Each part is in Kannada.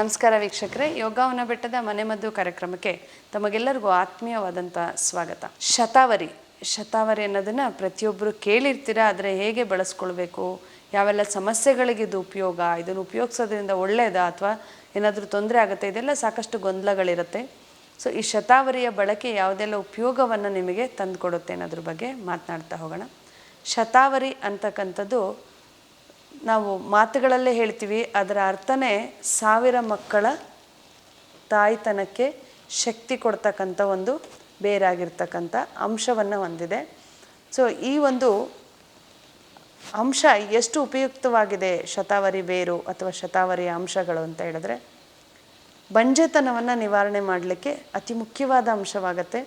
ನಮಸ್ಕಾರ ವೀಕ್ಷಕರೇ. ಯೋಗಾವನ ಬೆಟ್ಟದ ಮನೆಮದ್ದು ಕಾರ್ಯಕ್ರಮಕ್ಕೆ ತಮಗೆಲ್ಲರಿಗೂ ಆತ್ಮೀಯವಾದಂಥ ಸ್ವಾಗತ. ಶತಾವರಿ ಶತಾವರಿ ಅನ್ನೋದನ್ನು ಪ್ರತಿಯೊಬ್ಬರು ಕೇಳಿರ್ತೀರ? ಆದರೆ ಹೇಗೆ ಬಳಸ್ಕೊಳ್ಬೇಕು? ಯಾವೆಲ್ಲ ಸಮಸ್ಯೆಗಳಿಗೆ ಇದು ಉಪಯೋಗ? ಇದನ್ನು ಉಪಯೋಗಿಸೋದ್ರಿಂದ ಒಳ್ಳೆಯದಾ ಅಥವಾ ಏನಾದರೂ ತೊಂದರೆ ಆಗುತ್ತೆ? ಇದೆಲ್ಲ ಸಾಕಷ್ಟು ಗೊಂದಲಗಳಿರುತ್ತೆ. ಸೊ, ಈ ಶತಾವರಿಯ ಬಳಕೆ ಯಾವುದೆಲ್ಲ ಉಪಯೋಗವನ್ನು ನಿಮಗೆ ತಂದುಕೊಡುತ್ತೆ ಅನ್ನೋದ್ರ ಬಗ್ಗೆ ಮಾತನಾಡ್ತಾ ಹೋಗೋಣ. ಶತಾವರಿ ಅಂತಕ್ಕಂಥದ್ದು ನಾವು ಮಾತುಗಳಲ್ಲೇ ಹೇಳ್ತೀವಿ, ಅದರ ಅರ್ಥನೇ ಸಾವಿರ ಮಕ್ಕಳ ತಾಯ್ತನಕ್ಕೆ ಶಕ್ತಿ ಕೊಡ್ತಕ್ಕಂಥ ಒಂದು ಬೇರಾಗಿರ್ತಕ್ಕಂಥ ಅಂಶವನ್ನು ಹೊಂದಿದೆ. ಸೊ ಈ ಒಂದು ಅಂಶ ಎಷ್ಟು ಉಪಯುಕ್ತವಾಗಿದೆ ಶತಾವರಿ ಬೇರು ಅಥವಾ ಶತಾವರಿ ಅಂಶಗಳು ಅಂತ ಹೇಳಿದ್ರೆ, ಬಂಜೆತನವನ್ನು ನಿವಾರಣೆ ಮಾಡಲಿಕ್ಕೆ ಅತಿ ಮುಖ್ಯವಾದ ಅಂಶವಾಗತ್ತೆ.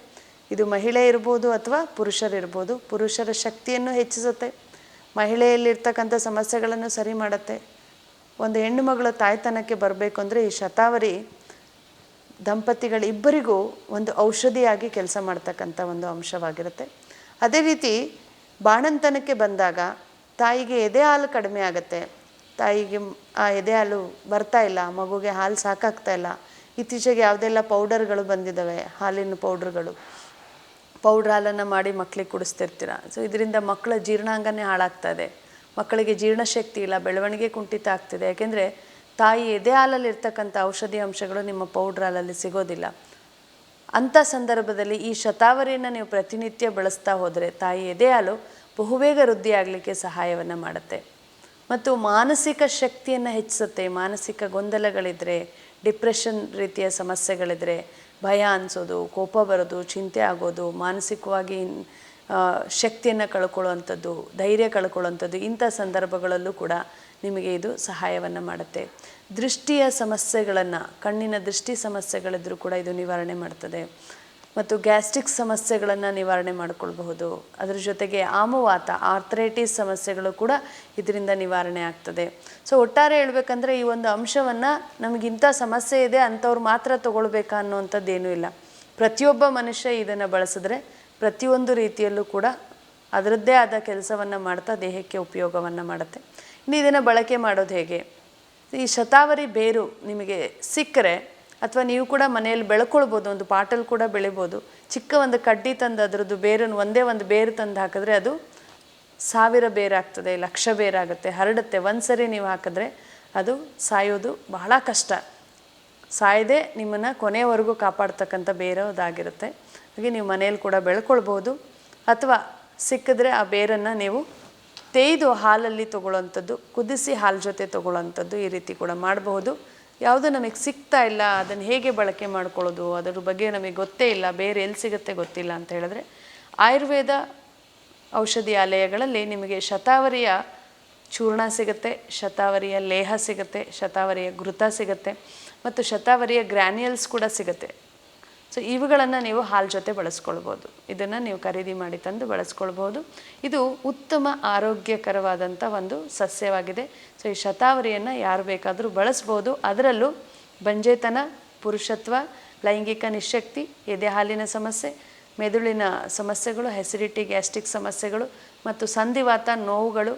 ಇದು ಮಹಿಳೆ ಇರ್ಬೋದು ಅಥವಾ ಪುರುಷರಿರ್ಬೋದು, ಪುರುಷರ ಶಕ್ತಿಯನ್ನು ಹೆಚ್ಚಿಸುತ್ತೆ. ಮಹಿಳೆಯಲ್ಲಿರ್ತಕ್ಕಂಥ ಸಮಸ್ಯೆಗಳನ್ನು ಸರಿ ಮಾಡುತ್ತೆ. ಒಂದು ಹೆಣ್ಣು ಮಗಳು ತಾಯ್ತನಕ್ಕೆ ಬರಬೇಕು ಅಂದರೆ ಈ ಶತಾವರಿ ದಂಪತಿಗಳಿಬ್ಬರಿಗೂ ಒಂದು ಔಷಧಿಯಾಗಿ ಕೆಲಸ ಮಾಡ್ತಕ್ಕಂಥ ಒಂದು ಅಂಶವಾಗಿರುತ್ತೆ. ಅದೇ ರೀತಿ ಬಾಣಂತನಕ್ಕೆ ಬಂದಾಗ ತಾಯಿಗೆ ಎದೆ ಹಾಲು ಕಡಿಮೆ ಆಗುತ್ತೆ. ತಾಯಿಗೆ ಆ ಎದೆ ಹಾಲು ಬರ್ತಾ ಇಲ್ಲ, ಮಗುಗೆ ಹಾಲು ಸಾಕಾಗ್ತಾ ಇಲ್ಲ. ಇತ್ತೀಚೆಗೆ ಯಾವುದೆಲ್ಲ ಪೌಡರ್ಗಳು ಬಂದಿದ್ದಾವೆ ಹಾಲಿನ ಪೌಡ್ರ್ಗಳು. ಪೌಡ್ರ್ ಹಾಲನ್ನು ಮಾಡಿ ಮಕ್ಕಳಿಗೆ ಕುಡಿಸ್ತಿರ್ತೀರ? ಸೊ ಇದರಿಂದ ಮಕ್ಕಳ ಜೀರ್ಣಾಂಗನೇ ಹಾಳಾಗ್ತಾ ಇದೆ ಮಕ್ಕಳಿಗೆ ಜೀರ್ಣಶಕ್ತಿ ಇಲ್ಲ, ಬೆಳವಣಿಗೆ ಕುಂಠಿತ ಆಗ್ತಿದೆ. ಯಾಕೆಂದರೆ ತಾಯಿ ಎದೆ ಹಾಲಲ್ಲಿ ಇರ್ತಕ್ಕಂಥ ಔಷಧಿ ಅಂಶಗಳು ನಿಮ್ಮ ಪೌಡ್ರ್ ಹಾಲಲ್ಲಿ ಸಿಗೋದಿಲ್ಲ. ಅಂಥ ಸಂದರ್ಭದಲ್ಲಿ ಈ ಶತಾವರಿಯನ್ನು ನೀವು ಪ್ರತಿನಿತ್ಯ ಬಳಸ್ತಾ ಹೋದರೆ ತಾಯಿ ಎದೆ ಹಾಲು ಬಹುಬೇಗ ವೃದ್ಧಿ ಆಗಲಿಕ್ಕೆ ಸಹಾಯವನ್ನು ಮಾಡುತ್ತೆ. ಮತ್ತು ಮಾನಸಿಕ ಶಕ್ತಿಯನ್ನು ಹೆಚ್ಚಿಸುತ್ತೆ. ಮಾನಸಿಕ ಗೊಂದಲಗಳಿದ್ದರೆ ಡಿಪ್ರೆಷನ್ ರೀತಿಯ ಸಮಸ್ಯೆಗಳಿದ್ದರೆ ಭಯ ಅನಿಸೋದು, ಕೋಪ ಬರೋದು, ಚಿಂತೆ ಆಗೋದು, ಮಾನಸಿಕವಾಗಿ ಶಕ್ತಿಯನ್ನು ಕಳ್ಕೊಳ್ಳುವಂಥದ್ದು, ಧೈರ್ಯ ಕಳ್ಕೊಳ್ಳುವಂಥದ್ದು ಇಂಥ ಸಂದರ್ಭಗಳಲ್ಲೂ ಕೂಡ ನಿಮಗೆ ಇದು ಸಹಾಯವನ್ನು ಮಾಡುತ್ತೆ. ದೃಷ್ಟಿಯ ಸಮಸ್ಯೆಗಳನ್ನು, ಕಣ್ಣಿನ ದೃಷ್ಟಿ ಸಮಸ್ಯೆಗಳಿದ್ರೂ ಕೂಡ ಇದು ನಿವಾರಣೆ ಮಾಡ್ತದೆ. ಮತ್ತು ಗ್ಯಾಸ್ಟ್ರಿಕ್ ಸಮಸ್ಯೆಗಳನ್ನು ನಿವಾರಣೆ ಮಾಡಿಕೊಳ್ಬಹುದು. ಅದರ ಜೊತೆಗೆ ಆಮುವಾತ, ಆರ್ಥ್ರೈಟಿಸ್ ಸಮಸ್ಯೆಗಳು ಕೂಡ ಇದರಿಂದ ನಿವಾರಣೆ ಆಗ್ತದೆ. ಸೊ ಒಟ್ಟಾರೆ ಹೇಳಬೇಕಂದ್ರೆ ಈ ಒಂದು ಅಂಶವನ್ನು ನಮಗಿಂಥ ಸಮಸ್ಯೆ ಇದೆ, ಅಂಥವ್ರು ಮಾತ್ರ ತಗೊಳ್ಬೇಕಾ ಅನ್ನುವಂಥದ್ದೇನೂ ಇಲ್ಲ. ಪ್ರತಿಯೊಬ್ಬ ಮನುಷ್ಯ ಇದನ್ನು ಬಳಸಿದ್ರೆ ಪ್ರತಿಯೊಂದು ರೀತಿಯಲ್ಲೂ ಕೂಡ ಅದರದ್ದೇ ಆದ ಕೆಲಸವನ್ನು ಮಾಡ್ತಾ ದೇಹಕ್ಕೆ ಉಪಯೋಗವನ್ನು ಮಾಡುತ್ತೆ. ಇನ್ನು ಇದನ್ನು ಬಳಕೆ ಮಾಡೋದು ಹೇಗೆ? ಈ ಶತಾವರಿ ಬೇರು ನಿಮಗೆ ಸಿಕ್ಕರೆ ಅಥವಾ ನೀವು ಕೂಡ ಮನೆಯಲ್ಲಿ ಬೆಳ್ಕೊಳ್ಬೋದು, ಒಂದು ಪಾಟಲ್ಲಿ ಕೂಡ ಬೆಳಿಬೋದು. ಚಿಕ್ಕ ಒಂದು ಕಡ್ಡಿ ತಂದು ಅದರದ್ದು ಬೇರನ್ನು ಒಂದೇ ಒಂದು ಬೇರು ತಂದು ಹಾಕಿದ್ರೆ ಅದು ಸಾವಿರ ಬೇರಾಗ್ತದೆ ಲಕ್ಷ ಬೇರಾಗುತ್ತೆ ಹರಡುತ್ತೆ. ಒಂದು ಸರಿ ನೀವು ಹಾಕಿದ್ರೆ ಅದು ಸಾಯೋದು ಬಹಳ ಕಷ್ಟ. ಸಾಯದೆ ನಿಮ್ಮನ್ನು ಕೊನೆಯವರೆಗೂ ಕಾಪಾಡ್ತಕ್ಕಂಥ ಬೇರೋದಾಗಿರುತ್ತೆ ಹಾಗೆ ನೀವು ಮನೆಯಲ್ಲಿ ಕೂಡ ಬೆಳ್ಕೊಳ್ಬೋದು. ಅಥವಾ ಸಿಕ್ಕಿದ್ರೆ ಆ ಬೇರನ್ನು ನೀವು ತೇಯ್ದು ಹಾಲಲ್ಲಿ ತೊಗೊಳ್ಳೋವಂಥದ್ದು ಕುದಿಸಿ ಹಾಲು ಜೊತೆ ತೊಗೊಳ್ಳೋವಂಥದ್ದು ಈ ರೀತಿ ಕೂಡ ಮಾಡಬಹುದು. ಯಾವುದು ನಮಗೆ ಸಿಗ್ತಾ ಇಲ್ಲ, ಅದನ್ನು ಹೇಗೆ ಬಳಕೆ ಮಾಡ್ಕೊಳ್ಳೋದು, ಅದರ ಬಗ್ಗೆ ನಮಗೆ ಗೊತ್ತೇ ಇಲ್ಲ, ಬೇರೆ ಎಲ್ಲಿ ಸಿಗುತ್ತೆ ಗೊತ್ತಿಲ್ಲ ಅಂತ ಹೇಳಿದ್ರೆ ಆಯುರ್ವೇದ ಔಷಧಿಯಾಲಯಗಳಲ್ಲಿ ನಿಮಗೆ ಶತಾವರಿಯ ಚೂರ್ಣ ಸಿಗುತ್ತೆ, ಶತಾವರಿಯ ಲೇಹ ಸಿಗುತ್ತೆ, ಶತಾವರಿಯ ಘೃತ ಸಿಗುತ್ತೆ ಮತ್ತು ಶತಾವರಿಯ ಗ್ರ್ಯಾನ್ಯಲ್ಸ್ ಕೂಡ ಸಿಗುತ್ತೆ. ಸೊ ಇವುಗಳನ್ನು ನೀವು ಹಾಲು ಜೊತೆ ಬಳಸ್ಕೊಳ್ಬೋದು. ಇದನ್ನು ನೀವು ಖರೀದಿ ಮಾಡಿ ತಂದು ಬಳಸ್ಕೊಳ್ಬೋದು. ಇದು ಉತ್ತಮ ಆರೋಗ್ಯಕರವಾದಂಥ ಒಂದು ಸಸ್ಯವಾಗಿದೆ. ಸೊ ಈ ಶತಾವರಿಯನ್ನು ಯಾರು ಬೇಕಾದರೂ ಬಳಸ್ಬೋದು. ಅದರಲ್ಲೂ ಬಂಜೇತನ, ಪುರುಷತ್ವ, ಲೈಂಗಿಕ ನಿಶಕ್ತಿ, ಎದೆ ಹಾಲಿನ ಸಮಸ್ಯೆ, ಮೆದುಳಿನ ಸಮಸ್ಯೆಗಳು ಹೆಸಿಡಿಟಿ ಗ್ಯಾಸ್ಟ್ರಿಕ್ ಸಮಸ್ಯೆಗಳು ಮತ್ತು ಸಂಧಿವಾತ ನೋವುಗಳು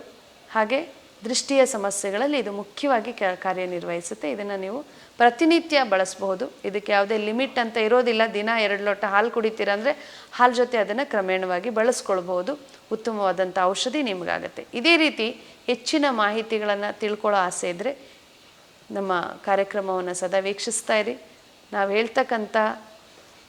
ಹಾಗೆ ದೃಷ್ಟಿಯ ಸಮಸ್ಯೆಗಳಲ್ಲಿ ಇದು ಮುಖ್ಯವಾಗಿ ಕಾರ್ಯನಿರ್ವಹಿಸುತ್ತೆ. ಇದನ್ನು ನೀವು ಪ್ರತಿನಿತ್ಯ ಬಳಸಬಹುದು. ಇದಕ್ಕೆ ಯಾವುದೇ ಲಿಮಿಟ್ ಅಂತ ಇರೋದಿಲ್ಲ. ದಿನ ಎರಡು ಲೋಟ ಹಾಲು ಕುಡಿತೀರ ಅಂದರೆ ಹಾಲು ಜೊತೆ ಅದನ್ನು ಕ್ರಮೇಣವಾಗಿ ಬಳಸ್ಕೊಳ್ಬಹುದು. ಉತ್ತಮವಾದಂಥ ಔಷಧಿ ನಿಮಗಾಗುತ್ತೆ. ಇದೇ ರೀತಿ ಹೆಚ್ಚಿನ ಮಾಹಿತಿಗಳನ್ನು ತಿಳ್ಕೊಳ್ಳೋ ಆಸೆ ಇದ್ದರೆ ನಮ್ಮ ಕಾರ್ಯಕ್ರಮವನ್ನು ಸದಾ ವೀಕ್ಷಿಸ್ತಾ ಇರಿ. ನಾವು ಹೇಳ್ತಕ್ಕಂಥ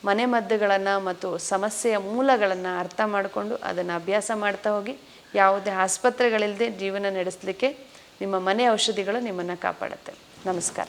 ಮನೆಮದ್ದುಗಳನ್ನು ಮತ್ತು ಸಮಸ್ಯೆಯ ಮೂಲಗಳನ್ನು ಅರ್ಥ ಮಾಡಿಕೊಂಡು ಅದನ್ನು ಅಭ್ಯಾಸ ಮಾಡ್ತಾ ಹೋಗಿ. ಯಾವುದೇ ಆಸ್ಪತ್ರೆಗಳಿಲ್ಲದೆ ಜೀವನ ನಡೆಸಲಿಕ್ಕೆ ನಿಮ್ಮ ಮನೆ ಔಷಧಿಗಳು ನಿಮ್ಮನ್ನು ಕಾಪಾಡುತ್ತೆ. ನಮಸ್ಕಾರ.